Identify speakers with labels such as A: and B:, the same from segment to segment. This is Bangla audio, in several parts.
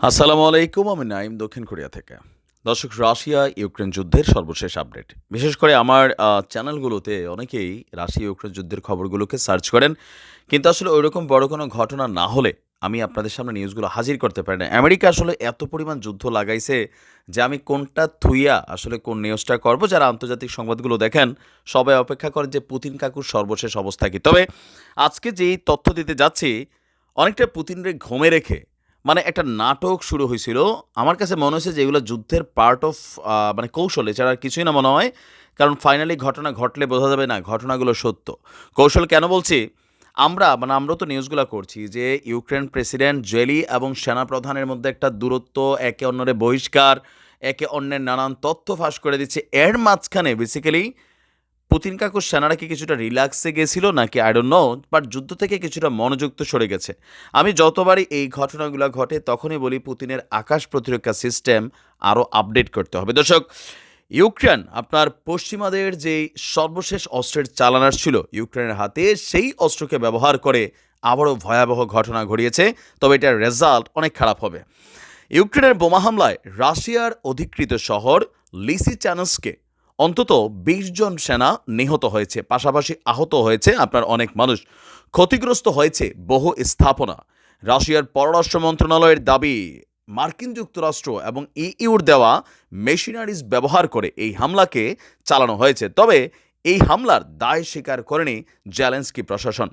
A: আসসালামু আলাইকুম, আমি নাইম দক্ষিণ কোরিয়া থেকে। দর্শক, রাশিয়া ইউক্রেন যুদ্ধের সর্বশেষ আপডেট। বিশেষ করে আমার চ্যানেলগুলোতে অনেকেই রাশিয়া ইউক্রেন যুদ্ধের খবরগুলোকে সার্চ করেন। কিন্তু আসলে ওইরকম বড় কোনো ঘটনা না হলে আমি আপনাদের সামনে নিউজগুলো হাজির করতে পারি না। আমেরিকা আসলে এত পরিমাণ যুদ্ধ লাগাইছে যে আমি কোনটা থুইয়া আসলে কোন নিউজটা করব, যারা আন্তর্জাতিক সংবাদগুলো দেখেন, সবাই অপেক্ষা করেন যে পুতিন কাকুর সর্বশেষ অবস্থা কি। তবে আজকে যেই তথ্য দিতে যাচ্ছি, অনেকটা পুতিনরে ঘুমে রেখে মানে একটা নাটক শুরু হয়েছিল। আমার কাছে মনে হয়েছে যে এগুলো যুদ্ধের পার্ট অফ মানে কৌশল এছাড়া আর কিছুই না মনে হয়, কারণ ফাইনালি ঘটনা ঘটলে বোঝা যাবে না, ঘটনাগুলো সত্য। কৌশল কেন বলছি? আমরা মানে আমরা তো নিউজগুলো করছি যে ইউক্রেন প্রেসিডেন্ট জেলি এবং সেনাপ্রধানের মধ্যে একটা দূরত্ব, একে অন্যরে বহিষ্কার, একে অন্যের নানান তথ্য ফাঁস করে দিচ্ছে। এর মাঝখানে বেসিক্যালি পুতিন কাকুর সেনারা কি কিছুটা রিল্যাক্সে গেছিল নাকি আই ডোন্ট নো বাট যুদ্ধ থেকে কিছুটা মনোযুক্ত সরে গেছে। আমি যতবারই এই ঘটনাগুলো ঘটে, তখনই বলি পুতিনের আকাশ প্রতিরক্ষা সিস্টেম আরও আপডেট করতে হবে। দর্শক, ইউক্রেন, আপনার পশ্চিমাদের যে সর্বশেষ অস্ত্রের চালানার ছিল ইউক্রেনের হাতে, সেই অস্ত্রকে ব্যবহার করে আবারও ভয়াবহ ঘটনা ঘটিয়েছে। তবে এটার রেজাল্ট অনেক খারাপ হবে। ইউক্রেনের বোমা হামলায় রাশিয়ার অধিকৃত শহর লিসিচ্যানস্কে অন্তত বিশ জন সেনা নিহত হয়েছে, পাশাপাশি আহত হয়েছে আপনার অনেক মানুষ। ক্ষতিগ্রস্ত হয়েছে বহু স্থাপনা। রাশিয়ার পররাষ্ট্র মন্ত্রণালয়ের দাবি, মার্কিন যুক্তরাষ্ট্র এবং ইইউর দেওয়া মেশিনারিজ ব্যবহার করে এই হামলাকে চালানো হয়েছে। তবে এই হামলার দায় স্বীকার করেনি জ্যালেন্সকি প্রশাসন।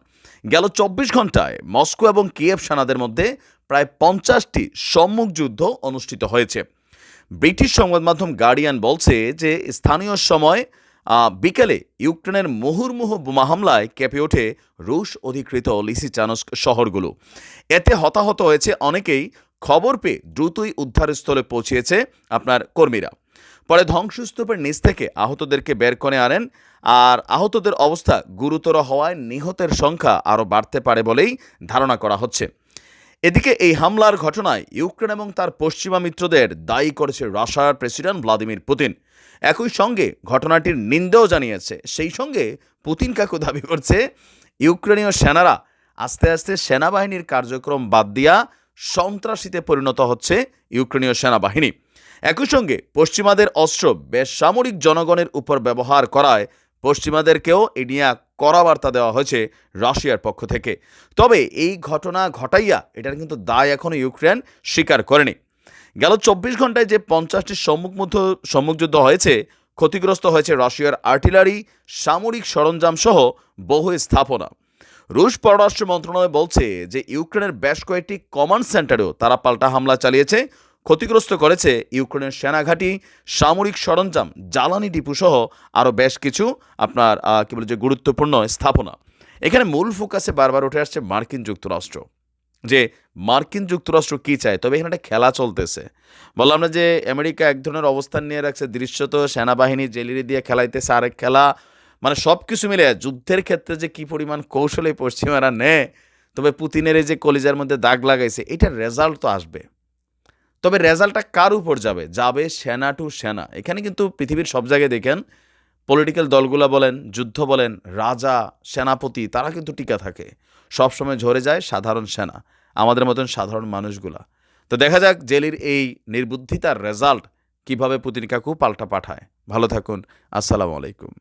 A: গেল চব্বিশ ঘন্টায় মস্কো এবং কিয়েভ সেনাদের মধ্যে প্রায় পঞ্চাশটি সম্মুখ যুদ্ধ অনুষ্ঠিত হয়েছে। ব্রিটিশ সংবাদ মাধ্যম গার্ডিয়ান বলছে যে স্থানীয় সময় বিকেলে ইউক্রেনের মুহুর্মুহু বোমা হামলায় কেঁপে ওঠে রুশ অধিকৃত লিসিচানস্ক শহরগুলো। এতে হতাহত হয়েছে অনেকেই। খবর পেয়ে দ্রুতই উদ্ধারস্থলে পৌঁছিয়েছে আপনার কর্মীরা। পরে ধ্বংসস্তূপের নিচ থেকে আহতদেরকে বের করে আনেন। আর আহতদের অবস্থা গুরুতর হওয়ায় নিহতের সংখ্যা আরও বাড়তে পারে বলেই ধারণা করা হচ্ছে। এদিকে এই হামলার ঘটনায় ইউক্রেন এবং তার পশ্চিমা মিত্রদের দায়ী করেছে রাশিয়ার প্রেসিডেন্ট ভ্লাদিমির পুতিন। একই সঙ্গে ঘটনাটির নিন্দাও জানিয়েছে। সেই সঙ্গে পুতিন কাকু দাবি করছে, ইউক্রেনীয় সেনারা আস্তে আস্তে সেনাবাহিনীর কার্যক্রম বাদ দিয়া সন্ত্রাসীতে পরিণত হচ্ছে ইউক্রেনীয় সেনাবাহিনী। একই সঙ্গে পশ্চিমাদের অস্ত্র বেসামরিক জনগণের উপর ব্যবহার করায় পশ্চিমাদেরকেও এ নিয়ে কড়া বার্তা দেওয়া হয়েছে রাশিয়ার পক্ষ থেকে। তবে এই ঘটনা ঘটাইয়া এটার কিন্তু দায় এখনও ইউক্রেন স্বীকার করেনি। গেল চব্বিশ ঘন্টায় যে পঞ্চাশটি সম্মুখমুদ্ধ সম্মুখযুদ্ধ হয়েছে, ক্ষতিগ্রস্ত হয়েছে রাশিয়ার আর্টিলারি, সামরিক সরঞ্জাম সহ বহু স্থাপনা। রুশ পররাষ্ট্র মন্ত্রণালয় বলছে যে ইউক্রেনের বেশ কয়েকটি কমান্ড সেন্টারেও তারা পাল্টা হামলা চালিয়েছে। ক্ষতিগ্রস্ত করেছে ইউক্রেনের সেনাঘাঁটি, সামরিক সরঞ্জাম, জ্বালানি ডিপু সহ আরও বেশ কিছু আপনার কি বলে যে গুরুত্বপূর্ণ স্থাপনা। এখানে মূল ফোকাসে বারবার উঠে আসছে মার্কিন যুক্তরাষ্ট্র। যে মার্কিন যুক্তরাষ্ট্র কী চায়? তবে এখানে একটা খেলা চলতেছে। বললাম না যে আমেরিকা এক ধরনের অবস্থান নিয়ে রাখছে দৃশ্যত সেনাবাহিনী জেলিরি দিয়ে খেলাইতেছে আরেক খেলা। মানে সব কিছু মিলে যুদ্ধের ক্ষেত্রে যে কী পরিমাণ কৌশলে পশ্চিমারা নেয় তবে পুতিনের এই যে কলিজার মধ্যে দাগ লাগাইছে, এটার রেজাল্ট তো আসবে। তবে রেজাল্টটা কার উপর যাবে? যাবে সেনা টু সেনা। এখানে কিন্তু পৃথিবীর সব জায়গায় দেখেন পলিটিক্যাল দলগুলো বলেন, যুদ্ধ বলেন, রাজা, সেনাপতি, তারা কিন্তু টিকা থাকে। সবসময় ঝরে যায় সাধারণ সেনা, আমাদের মতন সাধারণ মানুষগুলা। তো দেখা যাক জেলির এই নির্বুদ্ধিতার রেজাল্ট কীভাবে পুতিন কাকু পাল্টা পাঠায়। ভালো থাকুন, আসসালামু আলাইকুম।